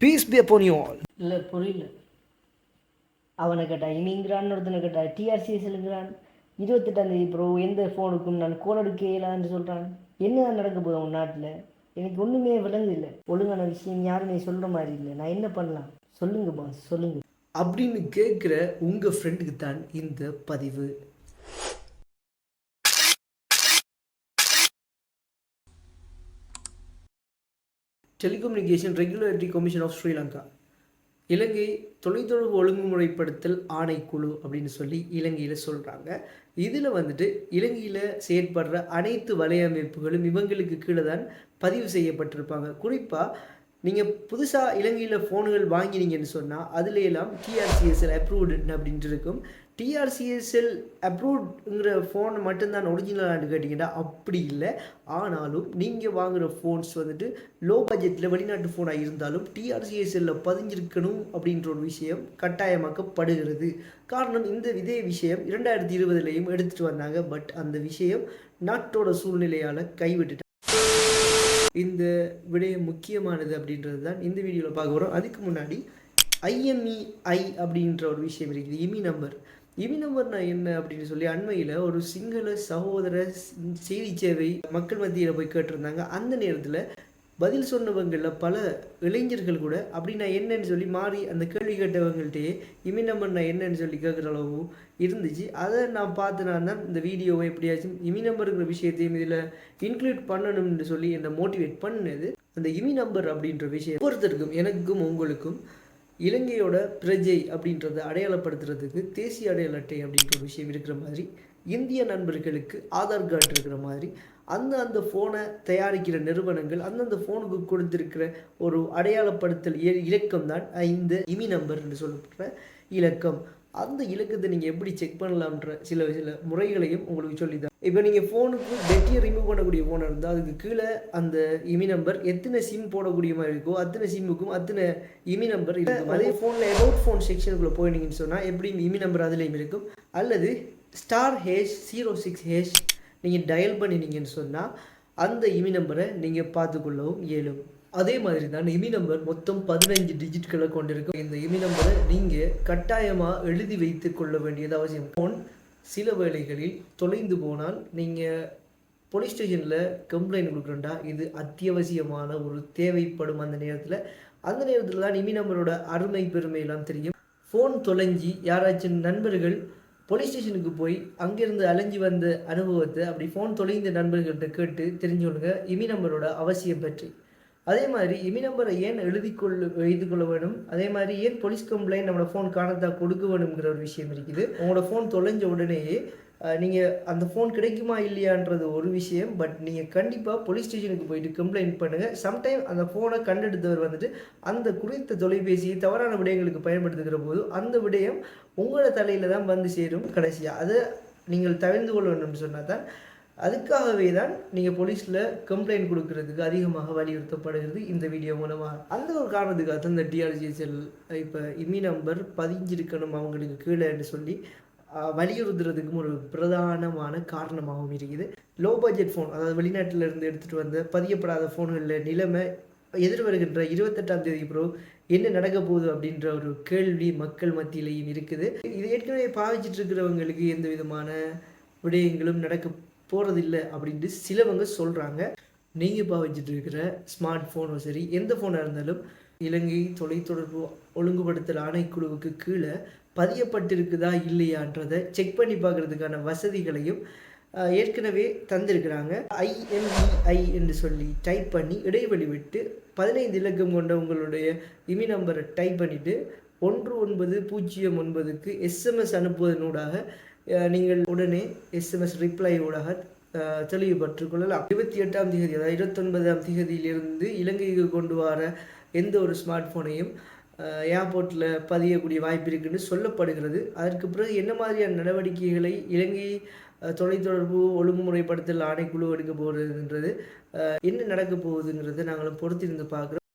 Peace be upon you all. இல்லை புரியல. அவனை கேட்டா இனிங்கிறான் ஒருத்தனை கேட்டா டிஆர்சிஎஸ் இருக்கிறான். இருபத்தெட்டாம் தேதி ப்ரோ எந்த ஃபோனுக்கும் நான் கோல் எடுக்கலான்னு சொல்கிறான் என்ன நடக்க போகுது உன் நாட்டில்? எனக்கு ஒன்றுமே விளங்குது இல்லை. ஒழுங்கான விஷயம் யாருமே சொல்கிற மாதிரி இல்லை. நான் என்ன பண்ணலாம்? சொல்லுங்க பாஸ் சொல்லுங்க. அப்படின்னு கேட்குற உங்கள் ஃப்ரெண்டுக்கு தான் இந்த பதிவு. Telecommunication regulatory commission of Sri Lanka Ilangai தொலைத்தொடர்பு ஒழுங்குமுறைப்படுத்தல் ஆணைக்குழு அப்படின்னு சொல்லி இலங்கையில் சொல்கிறாங்க இதில் வந்துட்டு இலங்கையில் செயற்படுற அனைத்து வலையமைப்புகளும் இவங்களுக்கு கீழே தான் பதிவு செய்யப்பட்டிருப்பாங்க. குறிப்பாக நீங்கள் புதுசாக இலங்கையில் ஃபோனுகள் வாங்கினீங்கன்னு சொன்னால் அதுல எல்லாம் டிஆர்சிஎஸ்எல் அப்ரூவ்டு அப்படின்ட்டு இருக்கும். டிஆர்சிஎஸ்எல் அப்ரூவ்டுங்கிற ஃபோன் மட்டும்தான் ஒரிஜினலான்னு கேட்டிங்கன்னா அப்படி இல்லை. ஆனாலும் நீங்கள் வாங்குகிற ஃபோன்ஸ் வந்துட்டு லோ பட்ஜெட்டில் வெளிநாட்டு ஃபோனாக இருந்தாலும் டிஆர்சிஎஸ்எல்ல பதிஞ்சிருக்கணும் அப்படின்ற ஒரு விஷயம் கட்டாயமாக்கப்படுகிறது. காரணம் இந்த இதே விஷயம் இரண்டாயிரத்தி இருபதுலேயும் எடுத்துகிட்டு வந்தாங்க. பட் அந்த விஷயம் நாட்டோட சூழ்நிலையால் கைவிட்டுட்டாங்க இந்த விடயம் முக்கியமானது அப்படின்றது தான் இந்த வீடியோவில் பார்க்க போகிறோம் அதுக்கு முன்னாடி ஐஎம்இஐ அப்படின்ற ஒரு விஷயம் இருக்குது. இமி நம்பர் இமி நம்பர்னா என்ன அப்படின்னு சொல்லி அண்மையில் ஒரு சிங்கள சகோதர செய்தி சேவை மக்கள் மத்தியில் போய் கேட்டிருந்தாங்க. அந்த நேரத்தில் பதில் சொன்னவங்களில் பல இளைஞர்கள் கூட அப்படி நான் என்னன்னு சொல்லி மாறி அந்த கேள்வி கேட்டவங்கள்ட்டே இமி நம்பர் நான் என்னன்னு சொல்லி கேட்குற அளவு இருந்துச்சு. அதை நான் பார்த்து நான் தான் இந்த வீடியோவை எப்படியாச்சும் இமி நம்பருங்கிற விஷயத்தையும் இதில் இன்க்ளூட் பண்ணணும்னு சொல்லி என்னை மோட்டிவேட் பண்ணது அந்த இமி நம்பர் அப்படின்ற விஷயம். ஒவ்வொருத்தருக்கும் எனக்கும் உங்களுக்கும் இலங்கையோட பிரஜை அப்படின்றத அடையாளப்படுத்துறதுக்கு தேசிய அடையாள அட்டை அப்படின்ற விஷயம் இருக்கிற மாதிரி இந்திய நண்பர்களுக்கு ஆதார் கார்டு இருக்கிற மாதிரி அந்த அந்த ஃபோனை தயாரிக்கிற நிறுவனங்கள் அந்தந்த ஃபோனுக்கு கொடுத்திருக்கிற ஒரு அடையாளப்படுத்தல் இ- இலக்கம் தான் இந்த இமி நம்பர் என்று சொல்லப்படுற இலக்கம். அந்த இலக்கத்தை நீங்கள் எப்படி செக் பண்ணலாம்ன்ற சில சில முறைகளையும் உங்களுக்கு சொல்லிதான் இப்போ நீங்கள் ஃபோனுக்கு பெட்டியை ரிமூவ் பண்ணக்கூடிய ஃபோனாக இருந்தால் அதுக்கு கீழே அந்த இமி நம்பர் எத்தனை சிம் போடக்கூடிய மாதிரி இருக்கோ அத்தனை சிம்முக்கும் அத்தனை இமி நம்பர் இருக்கும் அதே ஃபோனில் எபவுட் ஃபோன் செக்ஷனுக்குள்ளே போயிட்டீங்கன்னு சொன்னால் எப்படி இமி நம்பர் அதுலேயும் இருக்கும். அல்லது star hash zero six hash நீங்கள் டயல் பண்ணினீங்கன்னு சொன்னால் அந்த இமி நம்பரை நீங்கள் பார்த்துக்கொள்ளவும் இயலும். அதே மாதிரி தான் இமி நம்பர் மொத்தம் பதினஞ்சு டிஜிட்களை கொண்டிருக்கும். இந்த இமி நம்பரை நீங்கள் கட்டாயமாக எழுதி வைத்து கொள்ள வேண்டியது அவசியம். ஃபோன் சில வேளைகளில் தொலைந்து போனால் நீங்கள் போலீஸ் ஸ்டேஷனில் கம்ப்ளைண்ட் கொடுக்குறேன்டா இது அத்தியாவசியமான ஒரு தேவைப்படும் அந்த நேரத்தில். அந்த நேரத்தில் தான் இமி நம்பரோட அருமை பெருமை எல்லாம் தெரியும். ஃபோன் தொலைஞ்சி யாராச்சும் நண்பர்கள் போலீஸ் ஸ்டேஷனுக்கு போய் அங்கேருந்து அலைஞ்சி வந்த அனுபவத்தை அப்படி ஃபோன் தொலைந்த நண்பர்கள்ட்ட கேட்டு தெரிஞ்சுக்கொள்ளுங்க இமி நம்பரோட அவசியம் பற்றி. அதே மாதிரி இமி நம்பரை ஏன் எழுதி கொள்ள எழுதி கொள்ள வேணும்? அதே மாதிரி ஏன் போலீஸ் கம்ப்ளைண்ட் நம்மளோட ஃபோன் காணத்தா கொடுக்க வேணுங்கிற ஒரு விஷயம் இருக்குது. உங்களோட ஃபோன் தொலைஞ்ச உடனேயே நீங்கள் அந்த ஃபோன் கிடைக்குமா இல்லையான்றது ஒரு விஷயம் பட் நீங்கள் கண்டிப்பாக போலீஸ் ஸ்டேஷனுக்கு போயிட்டு கம்ப்ளைண்ட் பண்ணுங்கள் சம்டைம் அந்த ஃபோனை கண்டெடுத்தவர் வந்துட்டு அந்த குறித்த தொலைபேசியை தவறான விடயங்களுக்கு பயன்படுத்துகிற போது அந்த விடயம் உங்களோட தலையில் தான் வந்து சேரும் கடைசியாக அதை நீங்கள் தவிர்த்து கொள்ள வேணும்னு சொன்னால் தான் அதுக்காகவே தான் நீங்கள் போலீஸில் கம்ப்ளைண்ட் கொடுக்கறதுக்கு அதிகமாக வலியுறுத்தப்படுகிறது இந்த வீடியோ மூலமாக அந்த ஒரு காரணத்துக்காக தான் இந்த டிஆர்ஜிஎஸ்எல் இப்போ இமி நம்பர் பதிஞ்சிருக்கணும் அவங்களுக்கு கீழேன்னு சொல்லி வலியுறுத்துறதுக்கும் ஒரு பிரதானமான காரணமாகவும் இருக்குது. லோ பட்ஜெட் ஃபோன் அதாவது வெளிநாட்டில் இருந்து எடுத்துகிட்டு வந்த பதியப்படாத ஃபோன்களில் நிலைமை எதிர்வருகின்ற இருபத்தெட்டாம் தேதி ப்ரோ என்ன நடக்க போகுது அப்படின்ற ஒரு கேள்வி மக்கள் மத்தியிலையும் இருக்குது. இது ஏற்கனவே பாவிச்சிட்டு இருக்கிறவங்களுக்கு எந்த விதமான விடயங்களும் நடக்க போகிறதில்ல அப்படின்ட்டு சிலவங்க சொல்கிறாங்க நீங்கள் பாவிச்சிட்டு இருக்கிற ஸ்மார்ட் ஃபோனும் சரி எந்த ஃபோனாக இருந்தாலும் இலங்கை தொலைத்தொடர்பு ஒழுங்குபடுத்தல் ஆணைக்குழுவுக்கு கீழே பதியப்பட்டிருக்குதா இல்லையான்றதை செக் பண்ணி பார்க்கறதுக்கான வசதிகளையும் ஏற்கனவே தந்திருக்கிறாங்க. ஐஎம்இஐ என்று சொல்லி டைப் பண்ணி இடைவெளி விட்டு பதினைந்து இலக்கம் கொண்ட உங்களுடைய இமி நம்பரை டைப் பண்ணிவிட்டு ஒன்று ஒன்பது பூஜ்ஜியம் ஒன்பதுக்கு எஸ்எம்எஸ் அனுப்புவதனூடாக நீங்கள் உடனே எஸ்எம்எஸ் ரிப்ளை ஊடாக அஹ், தெளிவுபட்டுக் கொள்ளலாம். இருபத்தி எட்டாம் திகதி அதாவது இருபத்தொன்பதாம் திகதியிலிருந்து இலங்கைக்கு கொண்டு வர எந்த ஒரு ஸ்மார்ட் ஃபோனையும் ஏர்போர்ட்டில் பதியக்கூடிய வாய்ப்பு இருக்குன்னு சொல்லப்படுகிறது. அதற்கு பிறகு என்ன மாதிரியான நடவடிக்கைகளை இலங்கை தொலைத்தொடர்பு ஒழுங்குமுறைப்படுத்தல் ஆணைக்குழு எடுக்க போகிறதுன்றது என்ன நடக்க போகுதுங்கிறத நாங்களும் பொறுத்திருந்து பார்க்குறோம்.